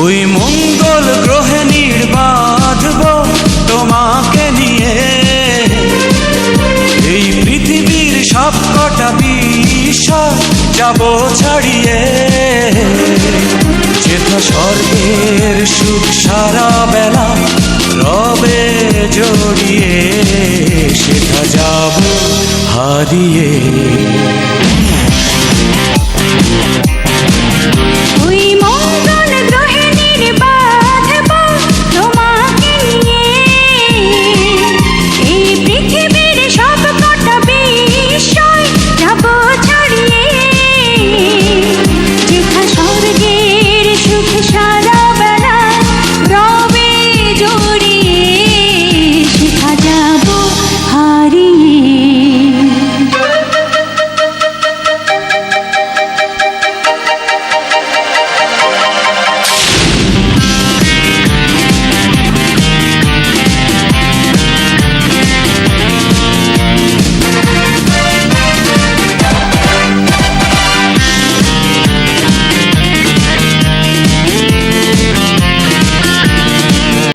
ওই মঙ্গল গ্রহে নির্বাধব তোমাকে নিয়ে। এই পৃথিবীর সব কটা বিষয় যাব ছাড়িয়ে। যেটা স্বর্গের সুখ সারা বেলা রবে জড়িয়ে সেটা যাব হারিয়ে।